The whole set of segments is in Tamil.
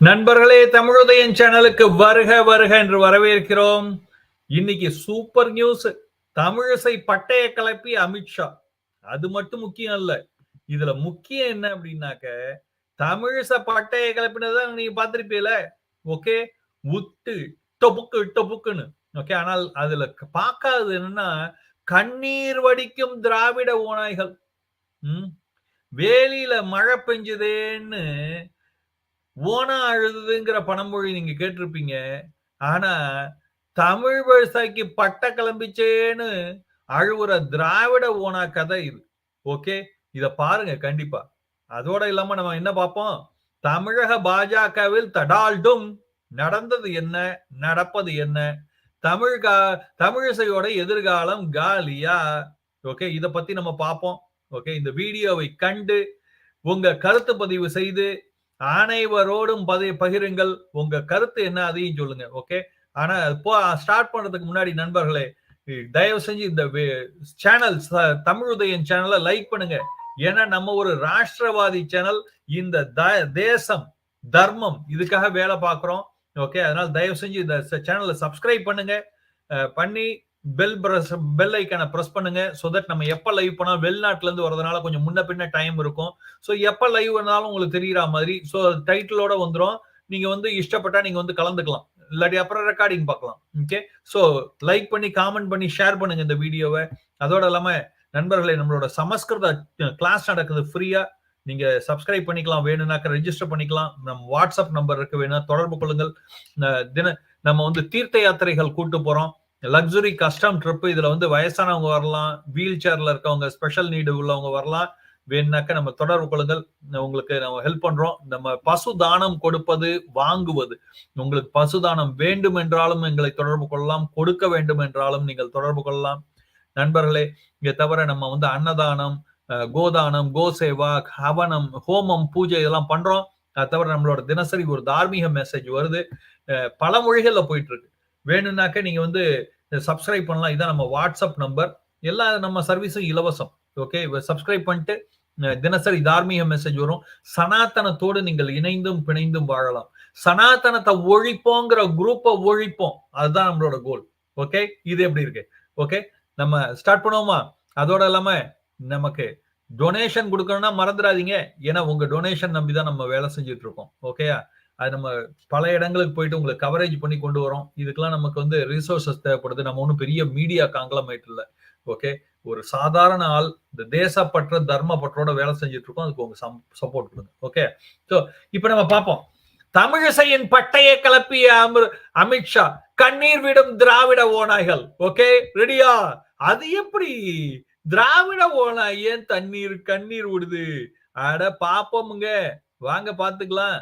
நண்பர்களே தமிழுதயன் சேனலுக்கு வருக வருக என்று வரவேற்கிறோம். இன்னைக்கு சூப்பர் நியூஸ். தமிழிசை பட்டய கிளப்பி அமித்ஷா அது மட்டும் முக்கியம் இல்ல. இதுல முக்கியம் என்ன அப்படின்னாக்க தமிழிசை பட்டய கலப்பினதான் நீங்க பார்த்திருப்பீல ஓகே? உத்து டொபுக்கு டொபுக்குன்னு. ஓகே? ஆனால் அதுல பார்க்காதது என்னன்னா கண்ணீர் வடிக்கும் திராவிட ஓநாய்கள். உம் வேலியில மழை பெஞ்சுதேன்னு ஓனா அழுதுங்கிற பணமொழி நீங்க கேட்டிருப்பீங்க. ஆனா தமிழ் விவசாயிக்கு பட்ட கிளம்பிச்சேன்னு அழுவுற திராவிட ஓனா கதை இது. ஓகே? இத பாருங்க கண்டிப்பா. அதோட இல்லாம நம்ம என்ன பார்ப்போம் தமிழக பாஜகவில் தடால்டும். நடந்தது என்ன? நடப்பது என்ன? தமிழ் கா தமிழிசையோட எதிர்காலம் காலியா? ஓகே? இத பத்தி நம்ம பார்ப்போம் ஓகே? இந்த வீடியோவை கண்டு உங்க கருத்து பதிவு செய்து அனைவரோடும் பதி பகிருங்கள். உங்க கருத்து என்ன அதையும் சொல்லுங்க ஓகே ஆனா இப்போ ஸ்டார்ட் பண்றதுக்கு முன்னாடி நண்பர்களே தயவு செஞ்சு இந்த சேனல் தமிழ் உதயம் சேனலை லைக் பண்ணுங்க. ஏன்னா நம்ம ஒரு ராஷ்டிரவாதி சேனல் இந்த தேசம் தர்மம் இதுக்காக வேலை பார்க்குறோம் ஓகே அதனால தயவு செஞ்சு இந்த சேனலை சப்ஸ்கிரைப் பண்ணுங்க. பண்ணி பெல் பிரஸ் பெல் ஐக்கான ப்ரெஸ் பண்ணுங்க ஸோ தட் நம்ம எப்போ லைவ் பண்ணால் வெளிநாட்டுல இருந்து வரதுனால கொஞ்சம் முன்ன பின்ன டைம் இருக்கும். ஸோ எப்போ லைவ் வந்தாலும் உங்களுக்கு தெரியுற மாதிரி ஸோ டைட்டிலோட வந்துடும் நீங்க வந்து இஷ்டப்பட்டா நீங்க வந்து கலந்துக்கலாம். இல்லாட்டி அப்புறம் ரெக்கார்டிங் பார்க்கலாம். ஓகே ஸோ லைக் பண்ணி காமெண்ட் பண்ணி ஷேர் பண்ணுங்க இந்த வீடியோவை. அதோட இல்லாம நண்பர்களே நம்மளோட சமஸ்கிருத கிளாஸ் நடக்குது ஃப்ரீயா நீங்க சப்ஸ்கிரைப் பண்ணிக்கலாம். வேணும்னாக்க ரெஜிஸ்டர் பண்ணிக்கலாம். நம்ம வாட்ஸ்அப் நம்பர் இருக்கு. வேணும் தொடர்பு கொள்ளுங்கள். தின நம்ம வந்து தீர்த்த யாத்திரைகள் கூட்டு போறோம். லக்ஸுரி கஸ்டம் ட்ரிப் இதுல வந்து வயசானவங்க வரலாம் வீல் சேர்ல இருக்கவங்க ஸ்பெஷல் நீடு உள்ளவங்க வரலாம். வேணுனாக்க நம்ம தொடர்பு கொள்ளுங்கள். உங்களுக்கு நம்ம ஹெல்ப் பண்றோம். நம்ம பசு தானம் கொடுப்பது வாங்குவது. உங்களுக்கு பசு தானம் வேண்டும் என்றாலும் எங்களை தொடர்பு கொள்ளலாம். கொடுக்க வேண்டும் என்றாலும் நீங்கள் தொடர்பு கொள்ளலாம். நண்பர்களே இங்க தவிர நம்ம வந்து அன்னதானம் கோதானம் கோசேவா ஹவனம் ஹோமம் பூஜை இதெல்லாம் பண்றோம். அது தவிர நம்மளோட தினசரி ஒரு தார்மீக மெசேஜ் வருது. பல மொழிகள்ல போயிட்டு இருக்கு. வேணும்னாக்க நீங்க வந்து சப்ஸ்கிரைப் பண்ணலாம். இதான் நம்ம வாட்ஸ்அப் நம்பர் எல்லா நம்ம சர்வீஸும் இலவசம். ஓகே சப்ஸ்கிரைப் பண்ணிட்டு தினசரி தார்மீக மெசேஜ் வரும். சனாத்தனத்தோடு நீங்கள் இணைந்தும் பிணைந்தும் வாழலாம். சனாத்தனத்தை ஒழிப்போங்கிற குரூப்பை ஒழிப்போம். அதுதான் நம்மளோட கோல் ஓகே இது எப்படி இருக்கு? ஓகே நம்ம ஸ்டார்ட் பண்ணுவோமா? அதோட இல்லாம நமக்கு டொனேஷன் கொடுக்கணும்னா மறந்துடாதீங்க. ஏன்னா உங்க டொனேஷன் நம்பி தான் நம்ம வேலை செஞ்சுட்டு இருக்கோம். ஓகேயா அது நம்ம பல இடங்களுக்கு போயிட்டு உங்களுக்கு கவரேஜ் பண்ணி கொண்டு வரோம். இதுக்கெல்லாம் நமக்கு வந்து ரிசோர்சஸ் தேவைப்படுது. நம்ம ஒன்றும் பெரிய மீடியா காங்கிளமேட் இல்லை. ஓகே ஒரு சாதாரண ஆள் இந்த தேசப்பற்ற தர்ம பற்றோட வேலை செஞ்சுட்டு இருக்கோம். அதுக்கு உங்க சப்போர்ட் கொடுங்க. ஓகே ஸோ இப்போ நம்ம பார்ப்போம். தமிழிசையின் பட்டையை கிளப்பிய அமித்ஷா கண்ணீர் விடும் திராவிட ஓநாய்கள். ஓகே ரெடியா அது எப்படி? திராவிட ஓனாய் ஏன் தண்ணீர் கண்ணீர் விடுது? அட பாப்போமுங்க. வாங்க பாத்துக்கலாம்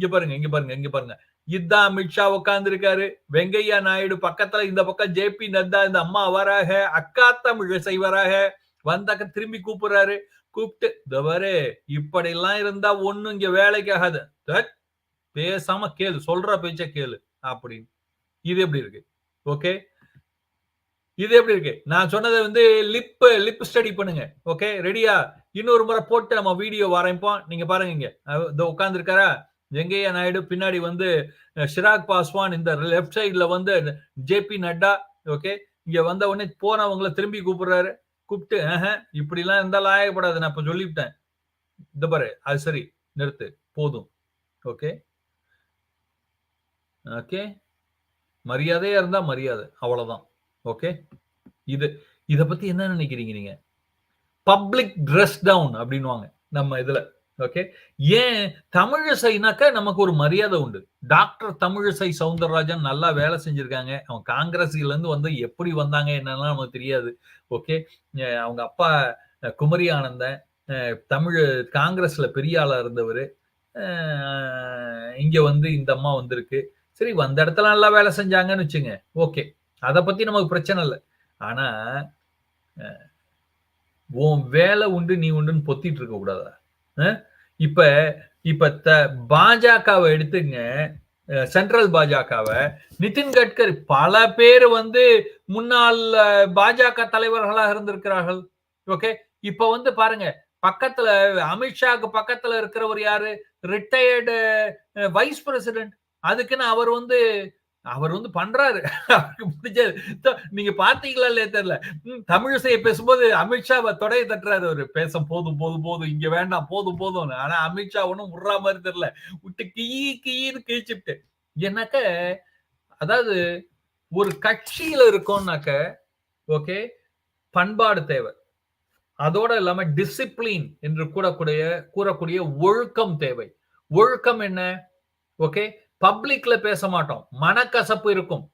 இங்க பாருங்க இங்க பாருங்க இங்க பாருங்க. இதான் அமித்ஷா உட்கார்ந்து இருக்காரு வெங்கையா நாயுடு பக்கத்துல இந்த பக்கம் ஜே பி நத்தா இந்த அம்மா வராக அக்கா தமிழ் வராக வந்தாக்க திரும்பி கூப்பிடுறாரு. கூப்பிட்டு தவறு இப்படி எல்லாம் இருந்தா ஒண்ணும் இங்க வேலைக்கு ஆகாது. பேசாம கேளு சொல்ற பேச்ச கேளு அப்படின்னு. இது எப்படி இருக்கு? ஓகே? இது எப்படி இருக்கு? நான் சொன்னதை வந்து லிப் லிப் ஸ்டடி பண்ணுங்க. ஓகே? ரெடியா? இன்னொரு முறை போட்டு நம்ம வீடியோ வரைப்போம். நீங்க பாருங்க இங்க. உட்கார்ந்து இருக்காரா வெங்கையா நாயுடு பின்னாடி வந்து ஷிராக் பாஸ்வான் இந்த லெஃப்ட் சைட்ல வந்து ஜே பி நட்டா ஓகே இங்க வந்த உடனே போனவங்களை திரும்பி கூப்பிடுறாரு. கூப்பிட்டு இப்படி எல்லாம் இருந்தாலும் ஆயப்படாது. நான் இப்ப சொல்லிவிட்டேன். இந்த பாரு அது சரி நிறுத்து போதும் ஓகே ஓகே மரியாதையா இருந்தா மரியாதை அவ்வளவுதான் ஓகே இது இத பத்தி என்ன நினைக்கிறீங்க நீங்க? பப்ளிக் ட்ரெஸ் டவுன் அப்படின்வாங்க நம்ம இதுல. ஓகே ஏன் தமிழிசைனாக்க நமக்கு ஒரு மரியாதை உண்டு. டாக்டர் தமிழிசை சவுந்தரராஜன் நல்லா வேலை செஞ்சிருக்காங்க. அவங்க காங்கிரஸ்ல இருந்து வந்து எப்படி வந்தாங்க என்னன்னா நமக்கு தெரியாது. ஓகே அவங்க அப்பா குமரி ஆனந்தன் தமிழ் காங்கிரஸ்ல பெரிய ஆளா இருந்தவர். இங்க வந்து இந்த அம்மா வந்திருக்கு. சரி வந்த இடத்துல நல்லா வேலை செஞ்சாங்கன்னு வச்சுங்க. ஓகே அதை பத்தி நமக்கு பிரச்சனை இல்லை. ஆனா உன் வேலை உண்டு நீ உண்டுன்னு பொத்திட்டு இருக்க கூடாதா? இப்ப இப்ப த பாஜகவை எடுத்துங்க. சென்ட்ரல் பாஜகவை. நிதின் கட்கரி பல பேர் வந்து முன்னாள் பாஜக தலைவர்களாக இருந்திருக்கிறார்கள். ஓகே? இப்ப வந்து பாருங்க. பக்கத்துல அமித்ஷாக்கு பக்கத்துல இருக்கிறவர் யாரு? ரிட்டையர்டு வைஸ் பிரசிடென்ட் அதுக்குன்னு அவர் வந்து அவர் வந்து பண்றாரு. அவருக்கு பிடிச்சது. நீங்க பாத்தீங்களா இல்லையா தெரியல. தமிழிசையை பேசும்போது அமித்ஷா தொடையை தட்டுறாரு அவரு. பேச போதும் போதும் போதும். இங்க வேண்டாம் போதும் போதும் ஆனா அமித்ஷா ஒன்னும் விடுற மாதிரி தெரியல. விட்டு கியி கியின்னு கிழிச்சுட்டு. ஏன்னாக்க அதாவது ஒரு கட்சியில இருக்கோம்னாக்க ஓகே பண்பாடு தேவை. அதோட இல்லாம டிசிப்ளின் என்று கூடக்கூடிய கூறக்கூடிய ஒழுக்கம் தேவை. ஒழுக்கம் என்ன? ஓகே பப்ளிக்ல பேச மாட்டோம் மனக்கசப்பு இருக்கும்.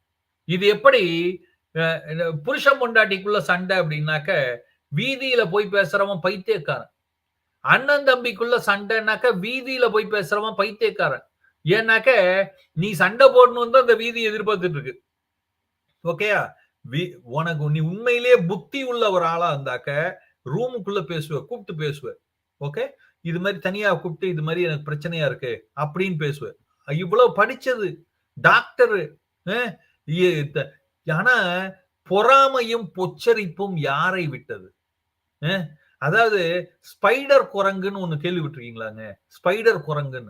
இது எப்படி புருஷன் பொண்டாட்டிக்குள்ள சண்டை அப்படின்னாக்க வீதியில போய் பேசுறவன் பைத்தியக்காரன். அண்ணன் தம்பிக்குள்ள சண்டைனாக்க வீதியில போய் பேசுறவன் பைத்தியக்காரன். ஏன்னாக்க நீ சண்டை போடணும் தான் அந்த வீதி எதிர்பார்த்துட்டு இருக்கு ஓகேயா உனக்கு நீ உண்மையிலேயே புத்தி உள்ள ஒரு ஆளா இருந்தாக்க ரூமுக்குள்ள பேசுவ கூப்பிட்டு பேசுவ. ஓகே? இது மாதிரி தனியா கூப்பிட்டு இது மாதிரி எனக்கு பிரச்சனையா இருக்கு அப்படின்னு பேசுவ. இவ்வளவு படிச்சது டாக்டரு ஆனா பொறாமையும் பொச்சரிப்பும் யாரை விட்டது? அதாவது ஸ்பைடர் குரங்குன்னு ஒண்ணு கேள்விப்பட்டிருக்கீங்களாங்க? ஸ்பைடர் குரங்குன்னு.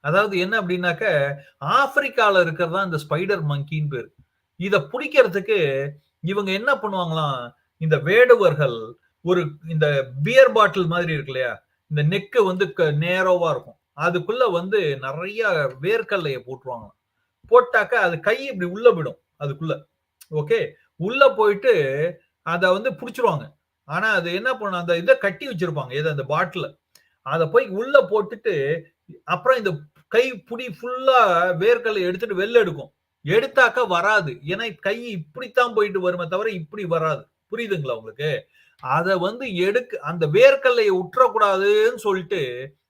அதாவது என்ன அப்படின்னாக்க ஆப்பிரிக்கால இருக்கிறதா இந்த ஸ்பைடர் மங்கின்னு பேர். இத பிடிக்கிறதுக்கு இவங்க என்ன பண்ணுவாங்களாம்? இந்த வேடுவர்கள் ஒரு இந்த பியர் பாட்டில் மாதிரி இருக்கு இல்லையா? இந்த நெக்கு வந்து க- நேரோவா இருக்கும். அதுக்குள்ள வந்து நிறைய வேர்க்கல்லைய போட்டுருவாங்க போட்டாக்க அது கை இப்படி உள்ள விடும் அதுக்குள்ள. ஓகே? உள்ள போயிட்டு அதை வந்து பிடிச்சிருவாங்க. ஆனா அது என்ன பண்ணும்? அந்த இதை கட்டி வச்சிருப்பாங்க எது அந்த பாட்டில. அதை போய் உள்ள போட்டுட்டு அப்புறம் இந்த கை புடி ஃபுல்லா வேர்க்கல்லை எடுத்துட்டு வெளில எடுக்கும். எடுத்தாக்க வராது. ஏன்னா கை இப்படித்தான் போயிட்டு வருமே தவிர இப்படி வராது. புரியுதுங்களா உங்களுக்கு? அதை வந்து எடுக்க அந்த வேர்க்கல்லையை உற்றக்கூடாதுன்னு சொல்லிட்டு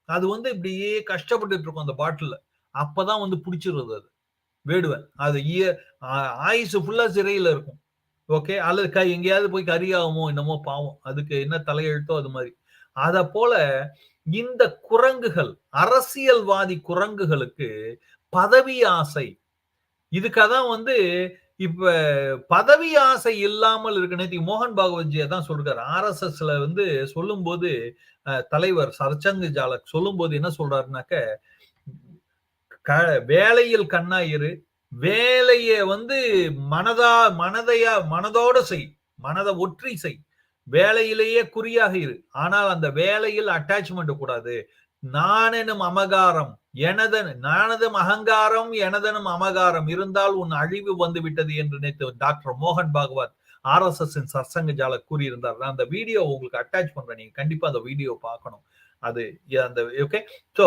அது வந்து இப்படியே கஷ்டப்பட்டுட்டு இருக்கும் அந்த பாட்டில் அப்பதான் வந்து பிடிச்சிருது அது. வேடுவன். அது இய- ஆ- ஆயுசு ஃபுல்லா சிறையில இருக்கும். ஓகே அல்லது கை எங்கேயாவது போய் கரியாகுமோ என்னமோ பாவம். அதுக்கு என்ன தலையெழுத்தோ அது மாதிரி. அத போல இந்த குரங்குகள் அரசியல்வாதி குரங்குகளுக்கு பதவி ஆசை. இதுக்காக தான் வந்து இப்ப பதவி ஆசை இல்லாமல் இருக்கு நேற்று மோகன் பாகவத்ஜியை தான் சொல்றாரு. ஆர்எஸ்எஸ்ல வந்து சொல்லும்போது போது தலைவர் சர்ச்சங்கு ஜாலக் சொல்லும்போது என்ன சொல்றாருனாக்க க- வேலையில் கண்ணா இரு வேலைய வந்து மனதா மனதையா மனதோட செய் மனதை ஒற்றி செய் வேலையிலேயே குறியாக இரு. ஆனால் அந்த வேலையில் அட்டாச்மெண்ட் கூடாது. நான் எனும் அமகாரம் எனதன் நானதும் அகங்காரம் எனதனும் அமகாரம் இருந்தால் உன் அழிவு வந்து விட்டது என்று நினைத்து டாக்டர் மோகன் பாகவத் ஆர் எஸ் எஸ் சத்சங்க ஜால கூறியிருந்தார். நான் அந்த வீடியோ உங்களுக்கு அட்டாச் பண்றேன். நீங்க கண்டிப்பா அந்த வீடியோ பார்க்கணும். அது அந்த ஓகே ஸோ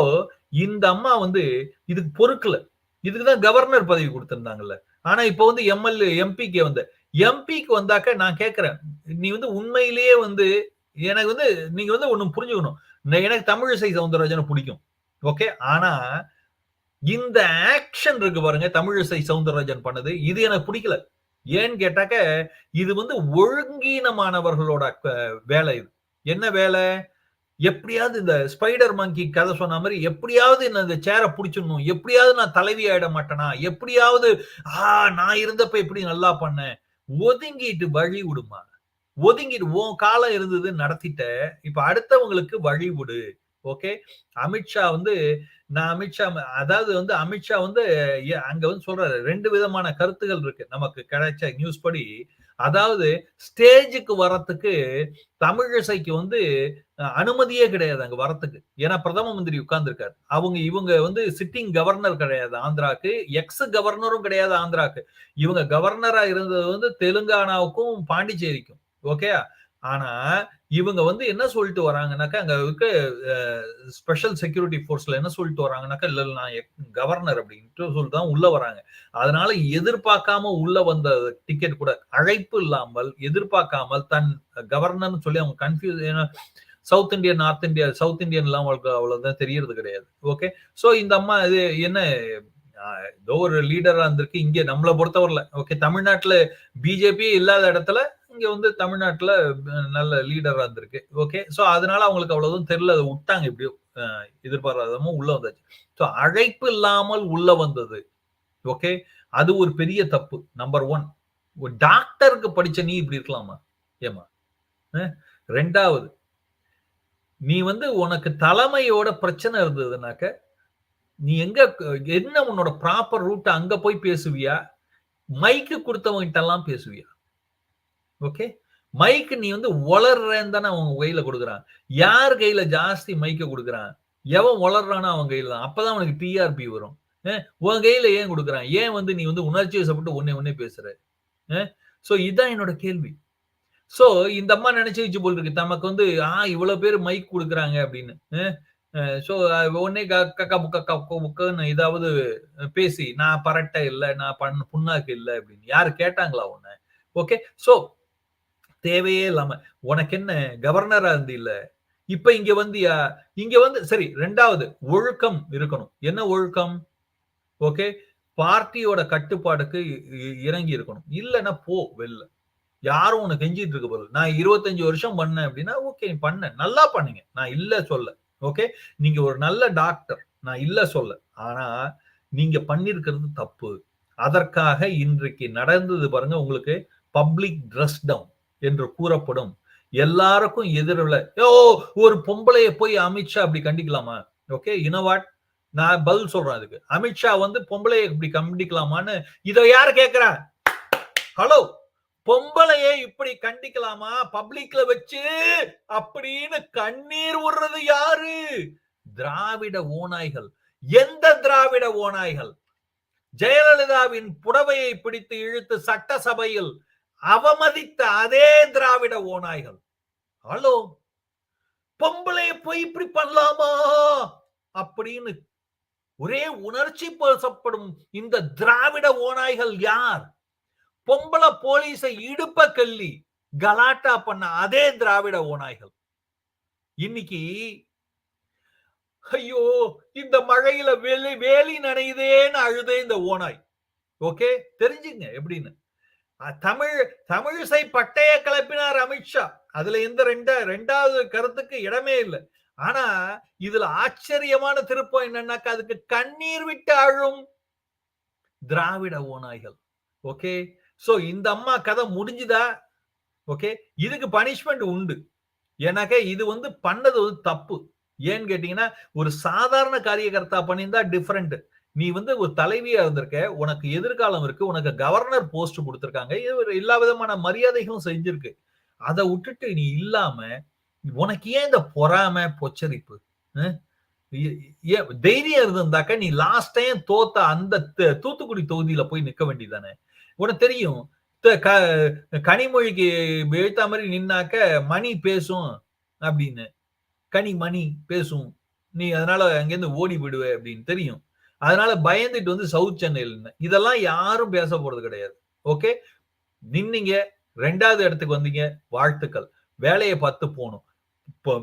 இந்த அம்மா வந்து இதுக்கு பொறுக்கல. இதுக்குதான் கவர்னர் பதவி கொடுத்திருந்தாங்கல்ல. ஆனா இப்ப வந்து எம்எல்ஏ எம்பிக்கு வந்த எம்பிக்கு வந்தாக்க நான் கேட்கிறேன் நீ வந்து உண்மையிலேயே வந்து எனக்கு வந்து நீங்க வந்து ஒண்ணு புரிஞ்சுக்கணும். எனக்கு தமிழிசை சவுந்தரராஜனை பிடிக்கும். ஓகே ஆனா இந்த ஆக்ஷன் இருக்கு பாருங்க தமிழிசை சவுந்தரராஜன் பண்ணது. இது எனக்கு பிடிக்கல. ஏன்னு கேட்டாக்க இது வந்து ஒழுங்கீனமானவர்களோட வேலை இது. என்ன வேலை? எப்படியாவது இந்த ஸ்பைடர் மங்கி கதை சொன்ன மாதிரி எப்படியாவது நான் இந்த சேரை பிடிச்சிடணும் எப்படியாவது நான் தலைவி ஆயிட மாட்டேனா எப்படியாவது ஆ நான் இருந்தப்ப எப்படி நல்லா பண்ணேன்? ஒதுங்கிட்டு வழி விடுமா? ஒதுங்கிட்டு உன் காலம் இருந்தது நடத்திட்ட இப்ப அடுத்தவங்களுக்கு வழி விடு. ஓகே? அமித்ஷா வந்து நான் அமித்ஷா அதாவது வந்து அமித்ஷா வந்து அங்க வந்து சொல்றாரு ரெண்டு விதமான கருத்துகள் இருக்கு. நமக்கு கிடைச்ச நியூஸ் படி. அதாவது ஸ்டேஜுக்கு வரத்துக்கு தமிழிசைக்கு வந்து அனுமதியே கிடையாது அங்க வரத்துக்கு ஏன்னா பிரதம மந்திரி உட்கார்ந்துருக்காரு. அவங்க இவங்க வந்து சிட்டிங் கவர்னர் கிடையாது ஆந்திராக்கு. எக்ஸ் கவர்னரும் கிடையாது ஆந்திராக்கு. இவங்க கவர்னரா இருந்தது வந்து தெலுங்கானாவுக்கும் பாண்டிச்சேரிக்கும். ஓகே ஆனா இவங்க வந்து என்ன சொல்லிட்டு வராங்கன்னாக்கா அங்க இருக்க ஸ்பெஷல் செக்யூரிட்டி போர்ஸ்ல என்ன சொல்லிட்டு வராங்கன்னாக்கா இல்ல நான் கவர்னர் அப்படின்ட்டு சொல்லிட்டு தான் உள்ள வராங்க. அதனால எதிர்பார்க்காம உள்ள வந்த டிக்கெட் கூட அழைப்பு இல்லாமல் எதிர்பார்க்காமல் தன் கவர்னர்னு சொல்லி அவங்க கன்ஃபியூஸ் ஏன்னா south Indian north India south Indian எல்லாம் அவங்களுக்கு அவ்வளவுதான் தெரியறது கிடையாது. ஓகே சோ இந்த அம்மா இது என்ன ஏதோ ஒரு லீடரா இருந்திருக்கு. இங்க நம்மளை பொறுத்தவரையில ஓகே தமிழ்நாட்டுல பிஜேபி இல்லாத இடத்துல இங்க வந்து தமிழ்நாட்டுல நல்ல லீடரா இருந்திருக்கு. ஓகே சோ அதனால அவங்களுக்கு அவ்வளவுதான் தெரியல. அதை விட்டாங்க எப்படியோ எதிர்பாராதமும் எதிர்பாராதமோ உள்ள வந்தாச்சு. சோ அழைப்பு இல்லாமல் உள்ள வந்தது. ஓகே அது ஒரு பெரிய தப்பு நம்பர் ஒன் ஒரு டாக்டருக்கு படிச்ச நீ இப்படி இருக்கலாமா? ஏமா ரெண்டாவது நீ வந்து உனக்கு தலைமையோட பிரச்சனை இருந்ததுனாக்க நீ எங்க என்ன உன்னோட ப்ராப்பர் ரூட் அங்க போய் பேசுவியா? மைக்கு கொடுத்தவங்கிட்ட எல்லாம் பேசுவியா? ஓகே மைக்கு நீ வந்து வளர்றேன்னு தானே அவங்க கையில கொடுக்குறான் யார் கையில ஜாஸ்தி மைக்க கொடுக்குறான் எவன் வளர்றானோ அவன் கையில தான். அப்பதான் அவனுக்கு டிஆர்பி வரும். உன் கையில ஏன் கொடுக்குறான்? ஏன் வந்து நீ வந்து உணர்ச்சி வசப்பட்டு ஒன்னே ஒன்னே பேசுற? சோ இதுதான் என்னோட கேள்வி. சோ இந்த அம்மா நினைச்சு வச்சு போல் இருக்கு தமக்கு வந்து ஆ இவ்வளவு பேர் மைக் கொடுக்குறாங்க அப்படின்னு. ஸோ உடனே கக்கா புக்கா புக்கன்னு ஏதாவது பேசி நான் பரட்டை இல்லை நான் பண்ண புண்ணாக்கு இல்லை அப்படின்னு. யார் கேட்டாங்களா உன்ன? ஓகே ஸோ தேவையே இல்லாம உனக்கு என்ன கவர்னரா இருந்து இல்ல இப்ப இங்க வந்தியா? இங்க வந்து சரி ரெண்டாவது ஒழுக்கம் இருக்கணும். என்ன ஒழுக்கம்? ஓகே பார்ட்டியோட கட்டுப்பாடுக்கு இறங்கி இருக்கணும். இல்லைன்னா போ வெளில. யாரும் உனக்கு கெஞ்சிட்டு இருக்க போது நான் இருபத்தஞ்சு வருஷம் பண்ணேன் அப்படின்னா ஓகே பண்ண. நல்லா பண்ணுங்க. நான் இல்ல சொல்ல. ஓகே நீங்க ஒரு நல்ல டாக்டர் நான் இல்ல சொல்ல. ஆனா நீங்க பண்ணிருக்கிறது தப்பு. அதற்காக இன்றைக்கு நடந்தது பாருங்க உங்களுக்கு பப்ளிக் ட்ரெஸ் டவுன் என்று கூறப்படும். எல்லாருக்கும் எதிரில் ஓ ஒரு பொம்பளைய போய் அமித்ஷா அப்படி கண்டிக்கலாமா? ஓகே இனவாட் நான் பதில் சொல்றேன் அதுக்கு. அமித்ஷா வந்து பொம்பளைய இப்படி கண்டிக்கலாமான்னு இதை யாரு கேக்குறா ஹலோ பொம்பளைய இப்படி கண்டிக்கலாமா? பப்ளிக்ல வச்சு அப்படின்னு கண்ணீர் விடுறது யாரு? திராவிட ஓநாய்கள். எந்த திராவிட ஓநாய்கள்? ஜெயலலிதாவின் புடவையை பிடித்து இழுத்து சட்டசபையில் அவமதித்த அதே திராவிட ஓநாய்கள். ஹலோ பொம்பளைய போய் இப்படி பண்ணலாமா? அப்படின்னு ஒரே உணர்ச்சி பேசப்படும் இந்த திராவிட ஓநாய்கள் யார்? பொம்பளை போலீஸை இடுப்ப கல்லி கலாட்டா பண்ண அதே திராவிட ஓநாய்கள். இன்னைக்கு ஐயோ இந்த மழையில வேலி வேலி நனையுதேன்னு அழுதே இந்த ஓனாய் ஓகே தெரிஞ்சுங்க எப்படின்னு. தமிழ் தமிழிசை பட்டைய கிளப்பினார் அமித்ஷா அதுல எந்த ரெண்ட ரெண்டாவது கருத்துக்கு இடமே இல்லை. ஆனா இதுல ஆச்சரியமான திருப்பம் என்னன்னாக்கா அதுக்கு கண்ணீர் விட்டு அழும் திராவிட ஓநாய்கள். ஓகே? சோ இந்த அம்மா கதை முடிஞ்சுதா? ஓகே? இதுக்கு பனிஷ்மெண்ட் உண்டு. ஏன்னாக்க இது வந்து பண்ணது வந்து தப்பு. ஏன்னு கேட்டீங்கன்னா ஒரு சாதாரண காரியகர்த்தா பண்ணியிருந்தா டிஃப்ரெண்ட் நீ வந்து ஒரு தலைவியா இருந்திருக்க உனக்கு எதிர்காலம் இருக்கு உனக்கு கவர்னர் போஸ்ட் கொடுத்துருக்காங்க எல்லா விதமான மரியாதைகளும் செஞ்சிருக்கு. அதை விட்டுட்டு நீ இல்லாம உனக்கு ஏன் இந்த பொறாம பொச்சரிப்பு? தைரியம் இருந்திருந்தாக்க நீ லாஸ்ட் டைம் தோத்த அந்த தூத்துக்குடி தொகுதியில போய் நிக்க வேண்டியதானே உனக்கு தெரியும் கனிமொழிக்கு எழுத்த மாதிரி நின்னாக்க மணி பேசும் அப்படின்னு. கனி மணி பேசும். நீ அதனால அங்கேருந்து ஓடி விடுவே அப்படின்னு தெரியும். அதனால பயந்துட்டு வந்து சவுத் சென்னையில் இதெல்லாம் யாரும் பேச போறது கிடையாது. ஓகே? நின்னீங்க ரெண்டாவது இடத்துக்கு வந்தீங்க வாழ்த்துக்கள். வேலையை பார்த்து போகணும். இப்போ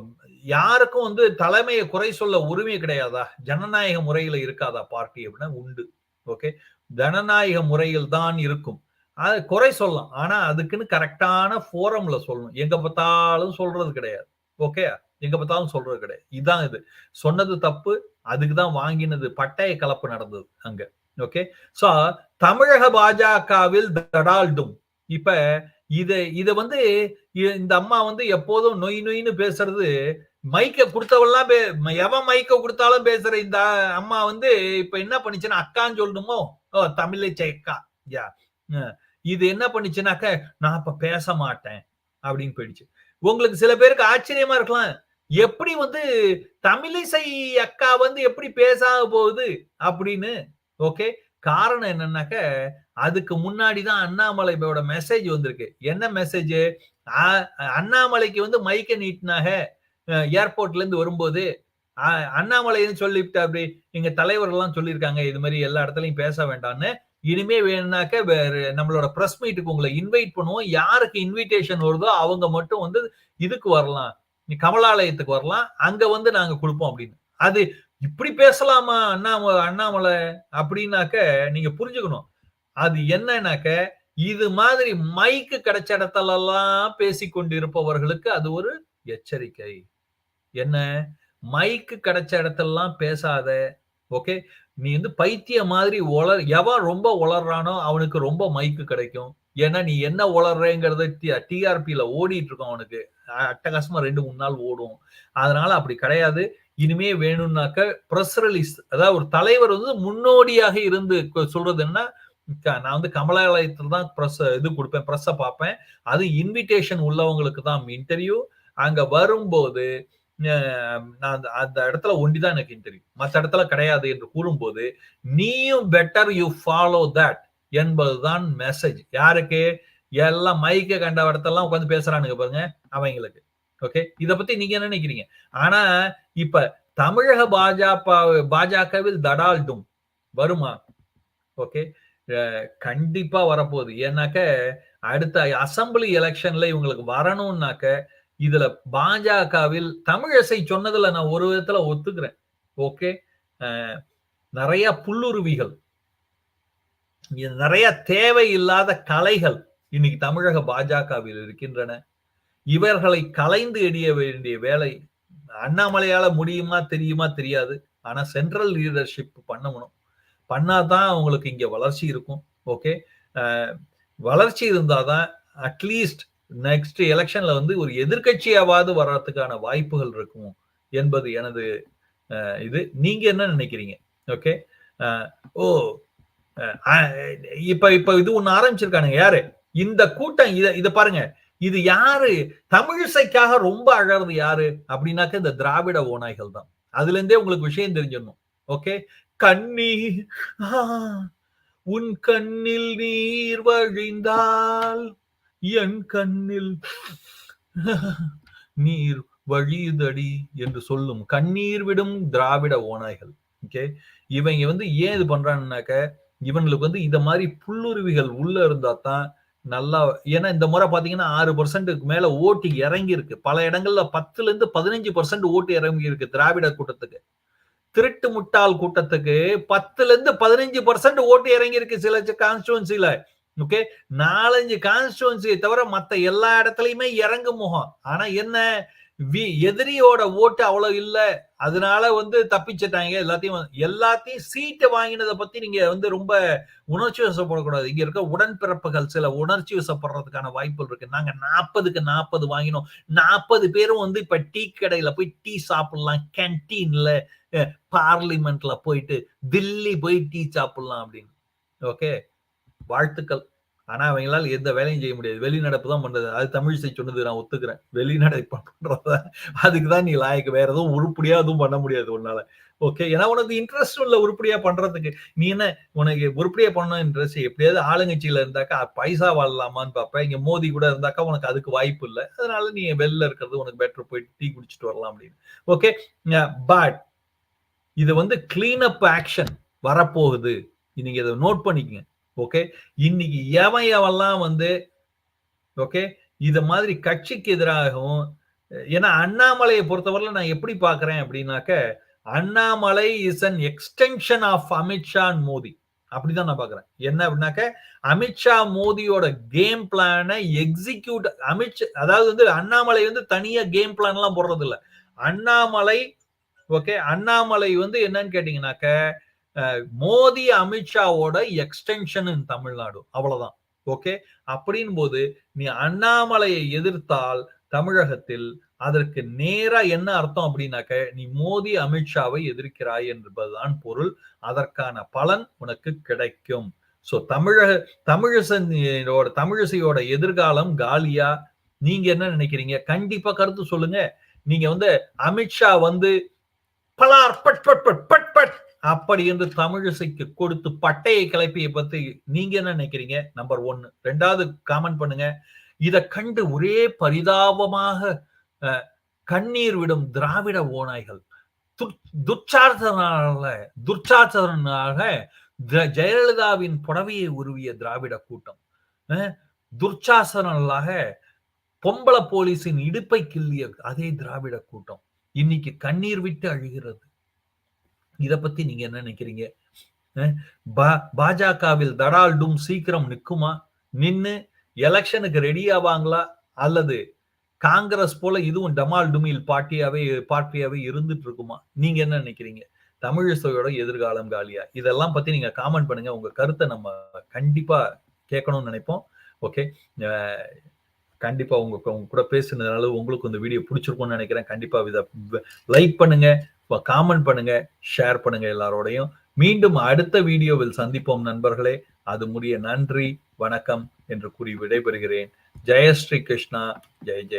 யாருக்கும் வந்து தலைமையை குறை சொல்ல உரிமை கிடையாதா? ஜனநாயக முறையில இருக்காதா பார்ட்டி அப்படின்னா உண்டு. ஓகே? ஜனநாயக முறையில் தான் இருக்கும். அது குறை சொல்லலாம். ஆனா அதுக்குன்னு கரெக்டான ஃபோரம்ல சொல்லணும். எங்க பார்த்தாலும் சொல்றது கிடையாது. ஓகே? எங்க பார்த்தாலும் சொல்றது கிடையாது. இதுதான் இது. சொன்னது தப்பு அதுக்கு தான் வாங்கினது பட்டய கலப்பு நடந்தது அங்க. ஓகே சோ தமிழக பாஜகவில் தடால்டும். இப்ப இத இத வந்து இந்த அம்மா வந்து எப்போதும் நொய் நொய்னு பேசுறது மைக்க கொடுத்தவெல்லாம் எவன் மைக்க கொடுத்தாலும் பேசுற இந்த அம்மா வந்து இப்ப என்ன பண்ணிச்சுன்னா அக்கான்னு சொல்லணுமோ? ஓ தமிழை அக்கா யா இது என்ன பண்ணிச்சுனாக்க நான் இப்ப பேச மாட்டேன் அப்படின்னு போயிடுச்சு. உங்களுக்கு சில பேருக்கு ஆச்சரியமா இருக்கலாம். எப்படி வந்து தமிழிசை அக்கா வந்து எப்படி பேசாக போகுது அப்படின்னு? ஓகே. காரணம் என்னன்னாக்க அதுக்கு முன்னாடி தான் அண்ணாமலையோட மெசேஜ் வந்திருக்கு. என்ன மெசேஜ் அண்ணாமலைக்கு வந்து மைக்க நீட்டினாக ஏர்போர்ட்ல இருந்து வரும்போது அண்ணாமலைன்னு சொல்லிவிட்டு அப்படி எங்க தலைவர்கள்லாம் சொல்லியிருக்காங்க இது மாதிரி எல்லா இடத்துலையும் பேச வேண்டாம்னு. இனிமே வேணும்னாக்க நம்மளோட ப்ரெஸ் மீட்டுக்கு உங்களை இன்வைட் பண்ணுவோம். யாருக்கு இன்விடேஷன் வருதோ அவங்க மட்டும் வந்து இதுக்கு வரலாம். நீ கமலாலயத்துக்கு வரலாம் அங்க வந்து நாங்க கொடுப்போம் அப்படின்னு. அது இப்படி பேசலாமா அண்ணாமலை அண்ணாமலை அப்படின்னாக்க நீங்க புரிஞ்சுக்கணும். அது என்னன்னாக்க இது மாதிரி மைக்கு கிடைச்ச இடத்துலலாம் பேசி கொண்டிருப்பவர்களுக்கு அது ஒரு எச்சரிக்கை. என்ன? மைக்கு கிடைச்ச இடத்துலலாம் பேசாத ஓகே நீ வந்து பைத்திய மாதிரி உளர் எவன் ரொம்ப உளர்றானோ அவனுக்கு ரொம்ப மைக்கு கிடைக்கும். ஏன்னா நீ என்ன உளறேங்கிறத டிஆர்பியில ஓடிட்டு இருக்கோம் அவனுக்கு. அட்டகாசமா ரெண்டு மூணு நாள் ஓடும். அதனால அப்படி கிடையாது. இனிமே வேணும்னாக்க ப்ரெஸ் ரிலீஸ் அதாவது ஒரு தலைவர் வந்து முன்னோடியாக இருந்து சொல்றது என்ன நான் வந்து கமலாலயத்துல தான் ப்ரெஸ் இது கொடுப்பேன் ப்ரெஸ்ஸை பார்ப்பேன். அது இன்விடேஷன் உள்ளவங்களுக்கு தான் இன்டர்வியூ அங்க வரும்போது நான் அந்த இடத்துல ஒண்டிதான் எனக்கு இன்டர்வியூ மற்ற இடத்துல கிடையாது என்று கூறும்போது நீயும் பெட்டர் யூ ஃபாலோ தட் என்பதுதான் மெசேஜ் யாருக்கு? எல்லாம் மைக்க கண்ட இடத்தெல்லாம் உட்காந்து பேசுறானுங்க பாருங்க அவங்களுக்கு. ஓகே இத பத்தி நீங்க என்ன நினைக்கிறீங்க? ஆனா இப்ப தமிழக பாஜக பாஜகவில் தடால்டும் வருமா? ஓகே கண்டிப்பா வரப்போகுது. ஏன்னாக்க அடுத்த அசம்பிளி எலெக்ஷன்ல இவங்களுக்கு வரணும்னாக்க இதுல பாஜகவில் தமிழசை சொன்னதுல நான் ஒரு விதத்துல ஒத்துக்கிறேன். ஓகே நிறைய புல்லுருவிகள். நிறைய தேவையில்லாத கலைகள் இன்னைக்கு தமிழக பாஜகவில் இருக்கின்றன. இவர்களை கலைந்து எடிய வேண்டிய வேலை அண்ணாமலையால முடியுமா தெரியுமா தெரியாது. ஆனா சென்ட்ரல் லீடர்ஷிப் பண்ணணும். பண்ணாதான் அவங்களுக்கு இங்க வளர்ச்சி இருக்கும். ஓகே வளர்ச்சி இருந்தாதான் அட்லீஸ்ட் நெக்ஸ்ட் எலெக்ஷன்ல வந்து ஒரு எதிர்கட்சியாவது வர்றதுக்கான வாய்ப்புகள் இருக்கும் என்பது எனது இது. நீங்க என்ன நினைக்கிறீங்க? ஓகே ஓ இப்ப இப்ப இது ஒண்ணு ஆரம்பிச்சிருக்கானுங்க. யாரு? இந்த கூட்டம் இத இத பாருங்க. இது யாரு? தமிழிசைக்காக ரொம்ப அழறது யாரு? அப்படின்னாக்க இந்த திராவிட ஓநாய்கள் தான். அதுல இருந்தே உங்களுக்கு விஷயம் தெரிஞ்சிடணும். ஓகே? கண்ணீர். உன் கண்ணில் நீர் வழிந்தால் என் கண்ணில் நீர் வழியுதடி என்று சொல்லும். கண்ணீர் விடும் திராவிட ஓநாய்கள். ஓகே? இவங்க வந்து ஏன் இது பண்றாங்கன்னாக்க இவங்களுக்கு வந்து இந்த மாதிரி புல்லுருவிகள் உள்ள இருந்தா தான் நல்லா ஏன்னா இந்த முறை பாத்தீங்கன்னா ஆறு பர்சன்ட்டுக்கு மேல ஓட்டு இறங்கி இருக்கு பல இடங்கள்ல பத்துல இருந்து பதினஞ்சு பர்சன்ட் ஓட்டு இறங்கி இருக்கு திராவிட கூட்டத்துக்கு. திருட்டு முட்டாள் கூட்டத்துக்கு பத்துல இருந்து பதினஞ்சு பர்சன்ட் ஓட்டு இறங்கி இருக்கு சில கான்ஸ்டுவன்சில ஓகே நாலஞ்சு கான்ஸ்டுவன்சியை தவிர மத்த எல்லா இடத்துலயுமே இறங்கும் முகம். ஆனா என்ன? வி எதிரியோட ஓட்டு அவ்வளவு இல்ல. அதனால வந்து தப்பிச்சிட்டாங்க எல்லாத்தையும் எல்லாத்தையும் சீட்டை வாங்கினதை பத்தி நீங்க வந்து ரொம்ப உணர்ச்சி வசப்படக்கூடாது. இங்க இருக்க உடன்பிறப்புகள் சில உணர்ச்சி வசப்படுறதுக்கான வாய்ப்புகள் இருக்கு. நாங்க நாற்பதுக்கு நாற்பது வாங்கினோம். நாற்பது பேரும் வந்து இப்ப டீ கடையில போய் டீ சாப்பிடலாம். கேன்டீன்ல பார்லிமெண்ட்ல போயிட்டு தில்லி போய் டீ சாப்பிடலாம் அப்படின்னு. ஓகே? வாழ்த்துக்கள். ஆனா அவங்களால எந்த வேலையும் செய்ய முடியாது. வெளிநடப்பு தான் பண்றது. அது தமிழ் செய்ய சொன்னது நான் ஒத்துக்கிறேன். வெளிநடப்பு பண்றத? அதுக்குதான் நீ லாய்க்கு. வேற எதுவும் உருப்படியா எதுவும் பண்ண முடியாது உன்னால. ஓகே ஏன்னா உனக்கு இன்ட்ரெஸ்ட் உள்ள உருப்படியா பண்றதுக்கு. நீ என்ன உனக்கு உருப்படியா பண்ணணும் இன்ட்ரெஸ்ட் எப்படியாவது ஆளுங்கட்சியில இருந்தாக்கா பைசா வாழலாமான்னு பார்ப்பேன். இங்க மோதி கூட இருந்தாக்கா உனக்கு அதுக்கு வாய்ப்பு இல்லை. அதனால நீ வெளில இருக்கிறது உனக்கு பெட்டர் போயிட்டு டீ குடிச்சிட்டு வரலாம் அப்படின்னு. ஓகே பட் இது வந்து கிளீன் அப் ஆக்ஷன் வரப்போகுது. நீங்க இதை நோட் பண்ணிக்கங்க. ஓகே இன்னைக்கு எவன் எவெல்லாம் வந்து ஓகே இது மாதிரி கட்சிக்கு எதிராகவும் ஏன்னா அண்ணாமலையை பொறுத்தவரையில் நான் எப்படி பாக்குறேன் அப்படின்னாக்க Annamalai is an extension of Amit Shah Modi அப்படிதான் நான் பாக்குறேன் என்ன அப்படின்னாக்க அமித்ஷா மோடியோட கேம் பிளானை எக்ஸிக்யூட் அமித்ஷா அதாவது வந்து அண்ணாமலை வந்து தனியா கேம் பிளான் எல்லாம் போடுறது அண்ணாமலை ஓகே அண்ணாமலை வந்து என்னன்னு கேட்டீங்கன்னாக்க மோதி அமித்ஷாவோட எக்ஸ்டென்ஷன் இன் தமிழ்நாடு. அவ்வளவுதான். ஓகே அப்படின் போது நீ அண்ணாமலையை எதிர்த்தால் தமிழகத்தில் அதற்கு நேரா என்ன அர்த்தம் அப்படின்னாக்க நீ மோதி அமித்ஷாவை எதிர்க்கிறாய் என்பதுதான் பொருள். அதற்கான பலன் உனக்கு கிடைக்கும். சோ தமிழக தமிழிசையோட தமிழிசையோட எதிர்காலம் காலியா? நீங்க என்ன நினைக்கிறீங்க? கண்டிப்பா கருத்து சொல்லுங்க. நீங்க வந்து அமித்ஷா வந்து பலார் but but but but but அப்படி என்று தமிழிசைக்கு கொடுத்து பட்டையை கிளப்பியை பத்தி நீங்க என்ன நினைக்கிறீங்க? நம்பர் ஒன்னு ரெண்டாவது காமெண்ட் பண்ணுங்க. இதை கண்டு ஒரே பரிதாபமாக கண்ணீர் விடும் திராவிட ஓநாய்கள் துர்ச்சார்த்தனால துர்ச்சார்த்தனாக ஜெயலலிதாவின் புடவையை உருவிய திராவிட கூட்டம் துர்ச்சாசனாக பொம்பளை போலீஸின் இடுப்பை கிள்ளிய அதே திராவிட கூட்டம். இன்னைக்கு கண்ணீர் விட்டு அழுகிறது. இதை பத்தி நீங்க என்ன நினைக்கிறீங்க? பாஜகவில் தடால்டும் சீக்கிரம் நிற்குமா நின்று எலெக்ஷனுக்கு ரெடி ஆவாங்களா அல்லது காங்கிரஸ் போல இதுவும் டமால் டுமில் பார்ட்டியாவே பார்ட்டியாவே இருந்துட்டு இருக்குமா நீங்க என்ன நினைக்கிறீங்க? தமிழிசையோட எதிர்காலம் காலியா? இதெல்லாம் பத்தி நீங்க காமெண்ட் பண்ணுங்க. உங்க கருத்தை நம்ம கண்டிப்பா கேட்கணும்னு நினைப்போம். ஓகே? கண்டிப்பா உங்க உங்க கூட பேசுனதுனால உங்களுக்கு இந்த வீடியோ பிடிச்சிருக்கும்னு நினைக்கிறேன். கண்டிப்பா இதை லைக் பண்ணுங்க. காமெண்ட் பண்ணுங்க ஷேர் பண்ணுங்க எல்லாரோடையும். மீண்டும் அடுத்த வீடியோவில் சந்திப்போம் நண்பர்களே. அது முடிய நன்றி வணக்கம் என்று கூறி விடைபெறுகிறேன். ஜெயஸ்ரீ கிருஷ்ணா. ஜெய் ஜெய்.